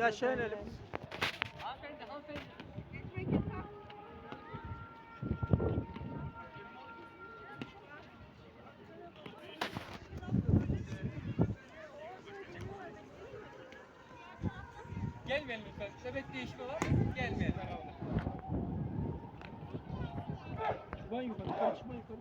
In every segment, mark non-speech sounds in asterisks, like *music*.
Bir aşağı inelim. Hanımefendi, hanımefendi. Gelmeyin lütfen. Sebep değişimi var. Gelmeyin. Çıkmayın yukarı, yukarı çıkma yukarı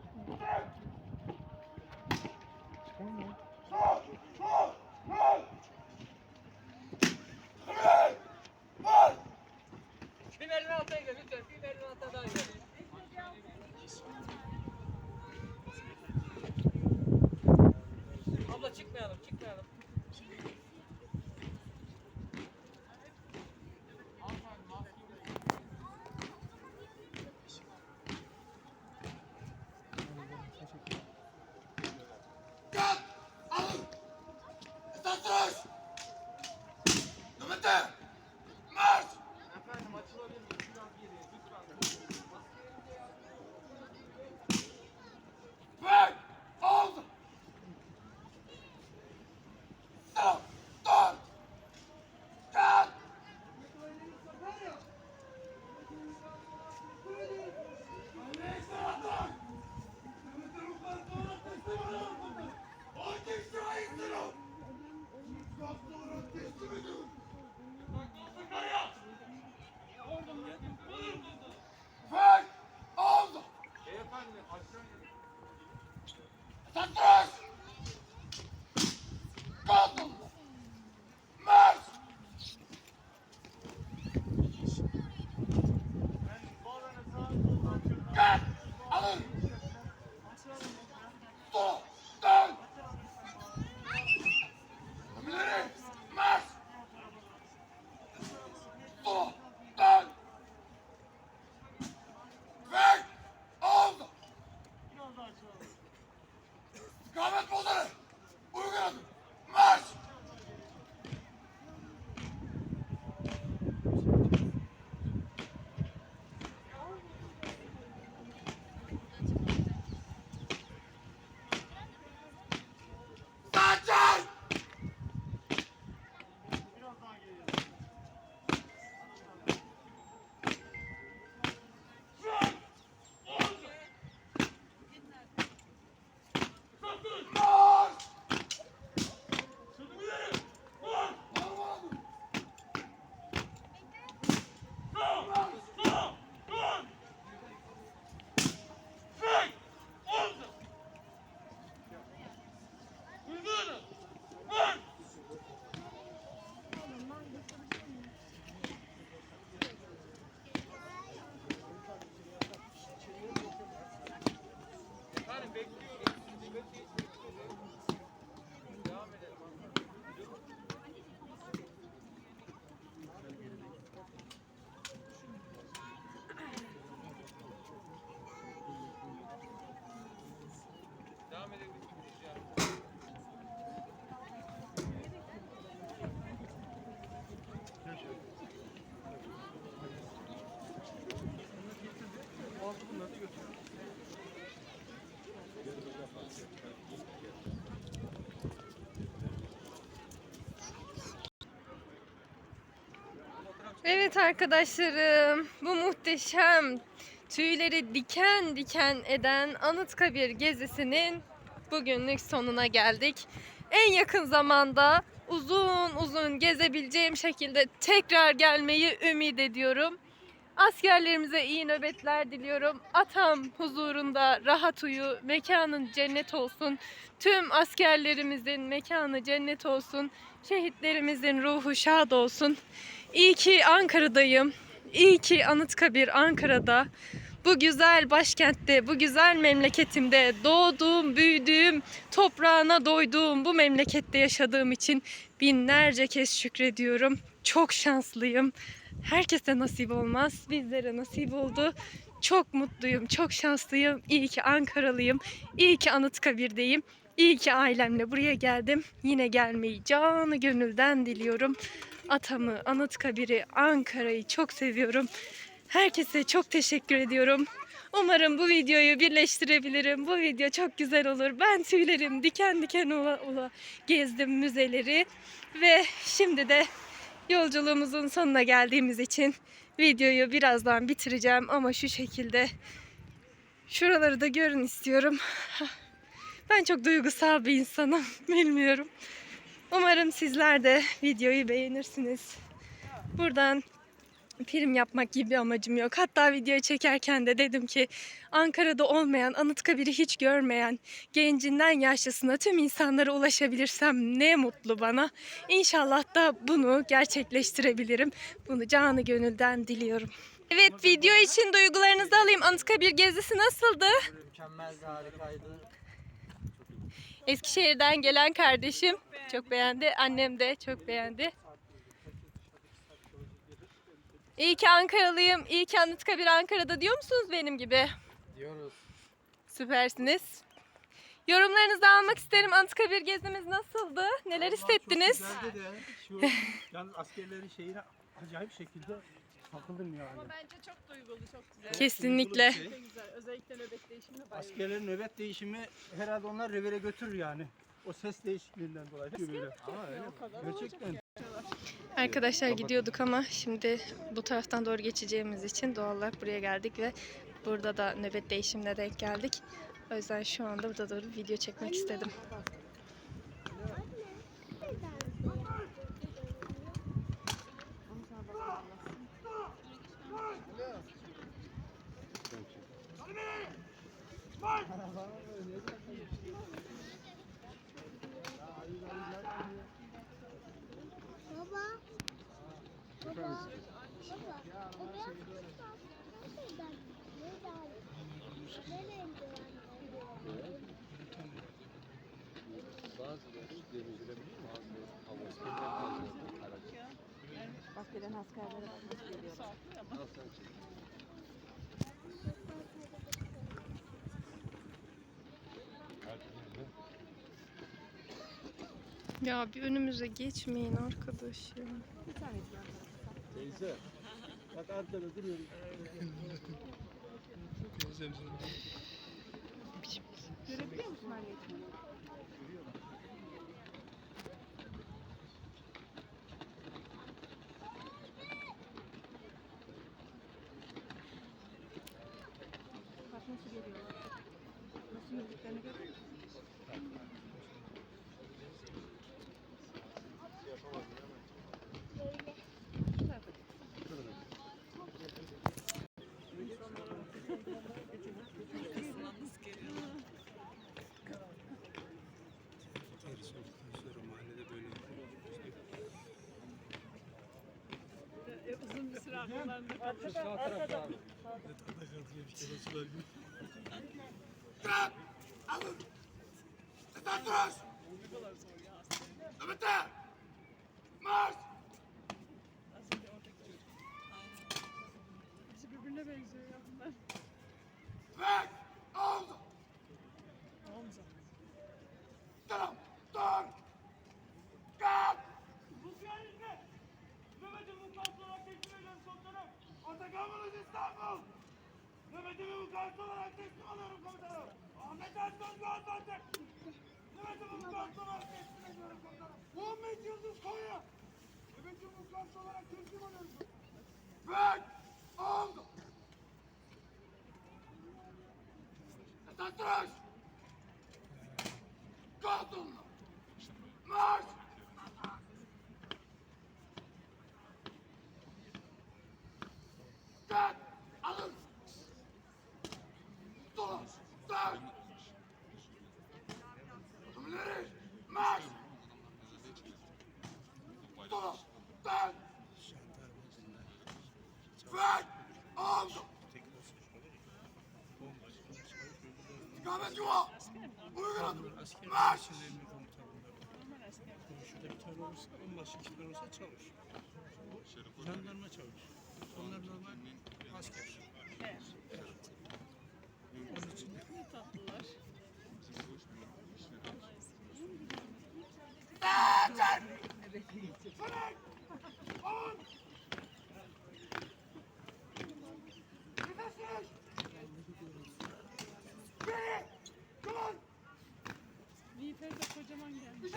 Evet arkadaşlarım, bu muhteşem tüyleri diken diken eden Anıtkabir gezisinin bugünlük sonuna geldik. En yakın zamanda uzun uzun gezebileceğim şekilde tekrar gelmeyi ümit ediyorum. Askerlerimize iyi nöbetler diliyorum. Atam huzurunda rahat uyu, mekanın cennet olsun. Tüm askerlerimizin mekanı cennet olsun. Şehitlerimizin ruhu şad olsun. İyi ki Ankara'dayım. İyi ki Anıtkabir Ankara'da. Bu güzel başkentte, bu güzel memleketimde doğduğum, büyüdüğüm, toprağına doyduğum bu memlekette yaşadığım için binlerce kez şükrediyorum. Çok şanslıyım. Herkese nasip olmaz. Bizlere nasip oldu. Çok mutluyum, çok şanslıyım. İyi ki Ankaralıyım. İyi ki Anıtkabir'deyim. İyi ki ailemle buraya geldim. Yine gelmeyi canı gönülden diliyorum. Atamı, Anıtkabir'i, Ankara'yı çok seviyorum. Herkese çok teşekkür ediyorum. Umarım bu videoyu birleştirebilirim. Bu video çok güzel olur. Ben tüylerim diken diken ola ola gezdim müzeleri. Ve şimdi de Yolculuğumuzun sonuna geldiğimiz için videoyu birazdan bitireceğim ama şu şekilde şuraları da görün istiyorum. *laughs* Ben çok duygusal bir insanım. *laughs* Bilmiyorum. Umarım sizler de videoyu beğenirsiniz. Buradan prim yapmak gibi bir amacım yok. Hatta videoyu çekerken de dedim ki Ankara'da olmayan, Anıtkabir'i hiç görmeyen, gencinden yaşlısına tüm insanlara ulaşabilirsem ne mutlu bana. İnşallah da bunu gerçekleştirebilirim. Bunu canı gönülden diliyorum. Evet video için duygularınızı alayım. Anıtkabir gezisi nasıldı? Mükemmeldi, harikaydı. Eskişehir'den gelen kardeşim çok beğendi. Annem de çok beğendi. İyi ki Ankaralıyım. İyi ki Anıtkabir Ankara'da diyor musunuz benim gibi? Diyoruz. Süpersiniz. Yorumlarınızı almak isterim. Anıtkabir gezimiz nasıldı? Neler hissettiniz? Çok güzeldi de şu *laughs* yalnız askerlerin şeyine acayip şekilde takıldım yani. Bence çok duygulu, çok güzel. Kesinlikle. Şey. Çok güzel. Özellikle nöbet değişimine bayılıyorum. Askerlerin nöbet değişimi herhalde onlar revire götürür yani. O ses değişikliğinden dolayı. Böyle. Ama öyle Gerçekten. Arkadaşlar gidiyorduk ama şimdi bu taraftan doğru geçeceğimiz için doğal olarak buraya geldik ve burada da nöbet değişimine denk geldik. O yüzden şu anda burada doğru video çekmek istedim. Ya bir önümüze geçmeyin arkadaş ya. Teyze. Bak arkada duruyorum. Görebiliyor Dikkat! Alın! Nefes duruş! Nöbete! Marş! Hepsi birbirine benziyor ya bunlar. Tüfek! Omza! Omza. Tamam! Dur! Dikkat! Nöbeti vukuatlı olarak teslim ediyorum komutanım. Kalmanız İstanbul. Nöbeti vukuatlı olarak teslim alıyorum komutanım. Ahmet Aslan Gaziantep. Nöbeti vukuatlı olarak teslim ediyorum komutanım. Muhammed Yıldız Konya. Nöbeti vukuatlı olarak teslim alıyorum. Tüfek! Omza! Nefes duruş! Kalkınma! Marş! Dikkat! Alın! Dön! Adımları! Marş! Dön! Tüfek! Omza! İstikamet yuva! Uygun adım! Marş! Şuradaki terörist onbaşı kimler olsa çavuş. Bu jandarma çavuş. Onlar normal asker. Onun için Tatlılar. Nifer de kocaman gelmiş.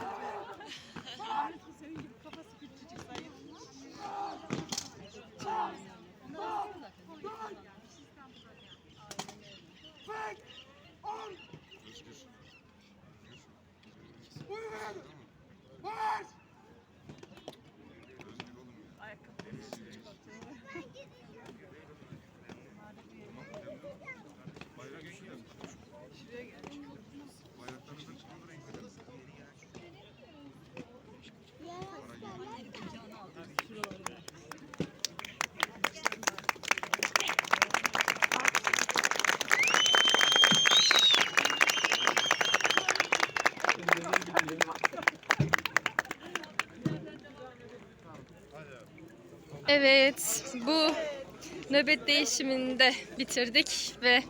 Ahmet bu senin gibi kafası küçücük zayıf. Evet, bu nöbet değişimini de bitirdik ve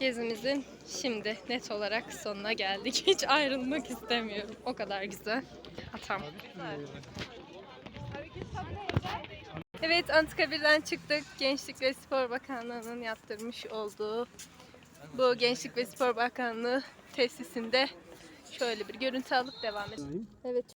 gezimizin şimdi net olarak sonuna geldik. *laughs* Hiç ayrılmak istemiyorum. O kadar güzel. Atam. Evet, Anıtkabir'den çıktık. Gençlik ve Spor Bakanlığı'nın yaptırmış olduğu bu Gençlik ve Spor Bakanlığı tesisinde şöyle bir görüntü alıp devam edelim. Evet,